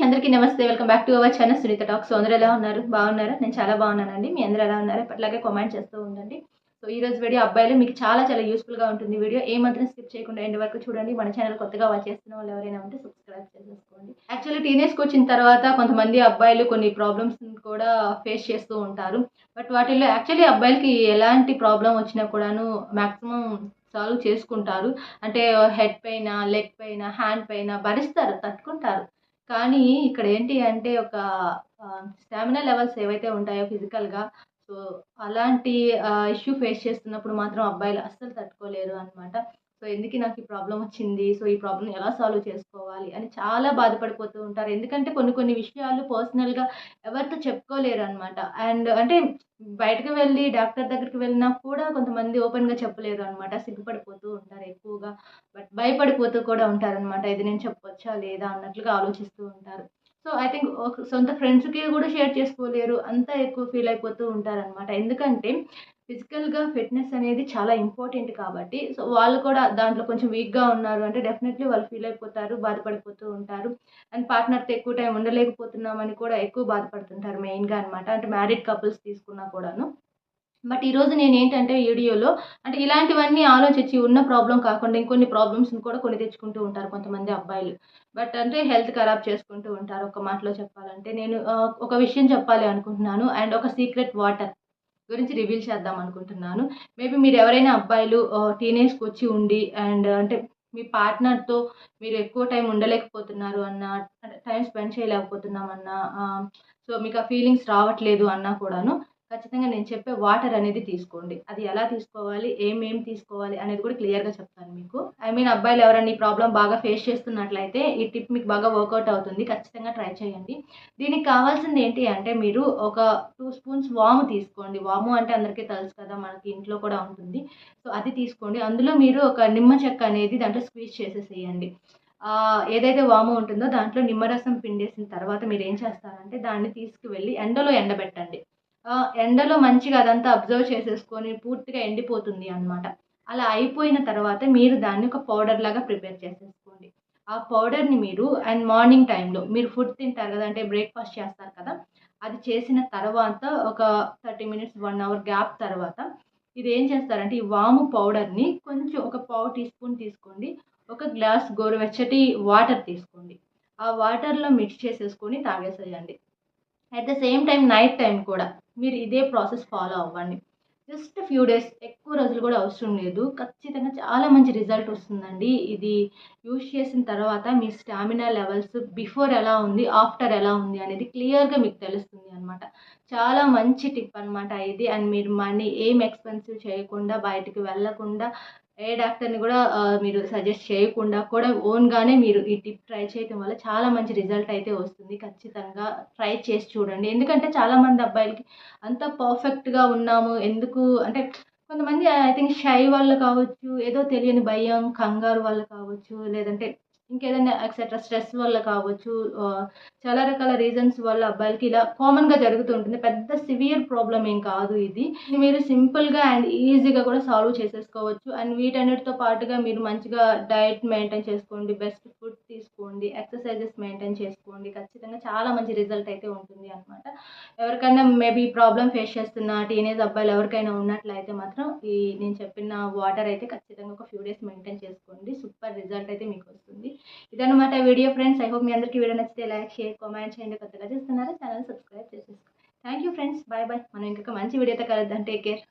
అందరికీ నమస్తే. Welcome back to our channel Sunitha talk so అందరూ ఎలా ఉన్నారు? బాగున్నారా? నేను చాలా బాగున్నానండి. మీ అందరూ ఎలా ఉన్నారు? ఎప్పటిలాగే కామెంట్ చేస్తూ ఉండండి. సో ఈ రోజు వీడియో అబ్బాయిలు మీకు చాలా చాలా యూస్ఫుల్గా ఉంటుంది వీడియో. ఏ మాత్రం స్కిప్ చేయకుండా ఎండ్ వరకు చూడండి. మన ఛానల్ కొత్తగా వాచ్ చేస్తున్న వాళ్ళు ఎవరైనా ఉంటే సబ్స్క్రైబ్ చేసేసుకోండి. యాక్చువల్లీ టీనేజ్కి వచ్చిన తర్వాత కొంతమంది అబ్బాయిలు కొన్ని ప్రాబ్లమ్స్ కూడా ఫేస్ చేస్తూ ఉంటారు. బట్ వాటిల్లో యాక్చువల్లీ అబ్బాయిలకి ఎలాంటి ప్రాబ్లం వచ్చినా కూడాను మ్యాక్సిమం సాల్వ్ చేసుకుంటారు. అంటే హెడ్ పైన లెగ్ పైన హ్యాండ్ పైన భరిస్తారు తట్టుకుంటారు. కానీ ఇక్కడ ఏంటి అంటే ఒక స్టామినా లెవెల్స్ ఏవైతే ఉంటాయో ఫిజికల్గా సో అలాంటి ఇష్యూ ఫేస్ చేస్తున్నప్పుడు మాత్రం అబ్బాయిలు అస్సలు తట్టుకోలేరు అనమాట సో ఎందుకు నాకు ఈ ప్రాబ్లం వచ్చింది? సో ఈ ప్రాబ్లం ఎలా సాల్వ్ చేసుకోవాలి? అని చాలా బాధపడిపోతూ ఉంటారు. ఎందుకంటే కొన్ని కొన్ని విషయాలు పర్సనల్గా ఎవరితో చెప్పుకోలేరు అనమాట అండ్ అంటే బయటకు వెళ్ళి డాక్టర్ దగ్గరికి వెళ్ళినా కూడా కొంతమంది ఓపెన్గా చెప్పలేరు అనమాట సిగ్గుపడిపోతూ ఉంటారు ఎక్కువగా. బట్ భయపడిపోతూ కూడా ఉంటారనమాట ఇది నేను చెప్పొచ్చా లేదా అన్నట్లుగా ఆలోచిస్తూ ఉంటారు. సో ఐ థింక్ సొంత ఫ్రెండ్స్కి కూడా షేర్ చేసుకోలేరు. అంత ఎక్కువ ఫీల్ అయిపోతూ ఉంటారనమాట ఎందుకంటే ఫిజికల్గా ఫిట్నెస్ అనేది చాలా ఇంపార్టెంట్ కాబట్టి సో వాళ్ళు కూడా దాంట్లో కొంచెం వీక్గా ఉన్నారు అంటే డెఫినెట్లీ వాళ్ళు ఫీల్ అయిపోతారు బాధపడిపోతూ ఉంటారు. అండ్ పార్ట్నర్తో ఎక్కువ టైం ఉండలేకపోతున్నామని కూడా ఎక్కువ బాధపడుతుంటారు మెయిన్గా అనమాట అంటే మ్యారీడ్ కపుల్స్ తీసుకున్నా కూడాను. బట్ ఈరోజు నేను ఏంటంటే వీడియోలో అంటే ఇలాంటివన్నీ ఆలోచించి ఉన్న ప్రాబ్లం కాకుండా ఇంకొన్ని ప్రాబ్లమ్స్ని కూడా కొన్ని తెచ్చుకుంటూ ఉంటారు కొంతమంది అబ్బాయిలు. బట్ అంటే హెల్త్ ఖరాబ్ చేసుకుంటూ ఉంటారు. ఒక మాటలో చెప్పాలంటే నేను ఒక విషయం చెప్పాలి అనుకుంటున్నాను. అండ్ ఒక సీక్రెట్ వాటర్ గురించి రివీల్ చేద్దాం అనుకుంటున్నాను. మేబీ మీరు ఎవరైనా అబ్బాయిలు టీనేజ్కి వచ్చి ఉండి అండ్ అంటే మీ పార్ట్నర్తో మీరు ఎక్కువ టైం ఉండలేకపోతున్నారు అన్న టైం స్పెండ్ చేయలేకపోతున్నామన్నా సో మీకు ఆ ఫీలింగ్స్ రావట్లేదు అన్నా కూడాను. ఖచ్చితంగా నేను చెప్పే వాటర్ అనేది తీసుకోండి. అది ఎలా తీసుకోవాలి? ఏమేం తీసుకోవాలి? అనేది కూడా క్లియర్గా చెప్తాను మీకు. ఐ మీన్ అబ్బాయిలు ఎవరైనా ఈ ప్రాబ్లం బాగా ఫేస్ చేస్తున్నట్లయితే ఈ టిప్ మీకు బాగా వర్కౌట్ అవుతుంది. ఖచ్చితంగా ట్రై చేయండి. దీనికి కావాల్సింది ఏంటి అంటే మీరు ఒక టూ స్పూన్స్ వాము తీసుకోండి. వాము అంటే అందరికీ తెలుసు కదా మనకి ఇంట్లో కూడా ఉంటుంది. సో అది తీసుకోండి. అందులో మీరు ఒక నిమ్మ చెక్క అనేది దాంట్లో స్క్వీజ్ చేసేసేయండి. ఏదైతే వాము ఉంటుందో దాంట్లో నిమ్మరసం పిండేసిన తర్వాత మీరు ఏం చేస్తారంటే దాన్ని తీసుకువెళ్ళి ఎండలో ఎండబెట్టండి. ఎండలో మంచిగా అదంతా అబ్జర్వ్ చేసేసుకొని పూర్తిగా ఎండిపోతుంది అనమాట అలా అయిపోయిన తర్వాత మీరు దాన్ని ఒక పౌడర్ లాగా ప్రిపేర్ చేసేసుకోండి. ఆ పౌడర్ని మీరు అండ్ మార్నింగ్ టైంలో మీరు ఫుడ్ తింటారు కదా అంటే బ్రేక్ఫాస్ట్ చేస్తారు కదా అది చేసిన తర్వాత ఒక thirty minutes one hour gap తర్వాత ఇది ఏం చేస్తారంటే ఈ వాము పౌడర్ని కొంచెం ఒక పావు టీ స్పూన్ తీసుకోండి ఒక గ్లాస్ గోరువెచ్చటి వాటర్ తీసుకోండి. ఆ వాటర్లో మిక్స్ చేసేసుకొని తాగేసేయండి. At the same time night time కూడా మీరు ఇదే ప్రాసెస్ ఫాలో అవ్వండి. జస్ట్ ఫ్యూ డేస్ ఎక్కువ రోజులు కూడా అవసరం లేదు. ఖచ్చితంగా చాలా మంచి రిజల్ట్ వస్తుందండి. ఇది యూజ్ చేసిన తర్వాత మీ స్టామినా లెవెల్స్ బిఫోర్ ఎలా ఉంది ఆఫ్టర్ ఎలా ఉంది అనేది క్లియర్గా మీకు తెలుస్తుంది అనమాట చాలా మంచి టిప్ అనమాట ఇది. అండ్ మీరు మనీ ఏం ఎక్స్పెన్సివ్ చేయకుండా బయటికి వెళ్ళకుండా ఏ డాక్టర్ని కూడా మీరు సజెస్ట్ చేయకుండా కూడా ఓన్గానే మీరు ఈ టిప్ ట్రై చేయటం వల్ల చాలా మంచి రిజల్ట్ అయితే వస్తుంది. ఖచ్చితంగా ట్రై చేసి చూడండి. ఎందుకంటే చాలామంది అబ్బాయిలకి అంత పర్ఫెక్ట్గా ఉన్నాము. ఎందుకు అంటే కొంతమంది ఐ థింక్ షై వాళ్ళు కావచ్చు ఏదో తెలియని భయం కంగారు వాళ్ళు కావచ్చు లేదంటే ఇంకేదైనా ఎక్సెట్రా స్ట్రెస్ వల్ల కావచ్చు చాలా రకాల రీజన్స్ వల్ల అబ్బాయిలకి ఇలా కామన్గా జరుగుతూ ఉంటుంది పెద్ద సివియర్ ప్రాబ్లం ఏం కాదు ఇది. మీరు సింపుల్గా అండ్ ఈజీగా కూడా సాల్వ్ చేసేసుకోవచ్చు. అండ్ వీటన్నిటితో పాటుగా మీరు మంచిగా డైట్ మెయింటైన్ చేసుకోండి. బెస్ట్ ఫుడ్ తీసుకోండి ఎక్సర్సైజెస్ మెయింటైన్ చేసుకోండి. ఖచ్చితంగా చాలా మంచి రిజల్ట్ అయితే ఉంటుంది అనమాట ఎవరికైనా మేబీ ప్రాబ్లం ఫేస్ చేస్తున్న టీనేజ్ అబ్బాయిలు ఎవరికైనా ఉన్నట్లయితే మాత్రం ఈ నేను చెప్పిన వాటర్ అయితే ఖచ్చితంగా ఒక ఫ్యూ డేస్ మెయింటైన్ చేసుకోండి. సూపర్ రిజల్ట్ అయితే మీకు వస్తుంది. ఇదనమాట వీడియో ఫ్రెండ్స్ ఐ హోప్ మీ అందరికీ వీడియో నచ్చితే లైక్ షేర్ కామెంట్ చేయండి. కొత్తగా చూస్తున్నారా ఛానల్ సబ్స్క్రైబ్ చేసేసుకోండి. Thank you friends bye bye మనం ఇంకొక మంచి వీడియోతో కలుద్దాం. Take care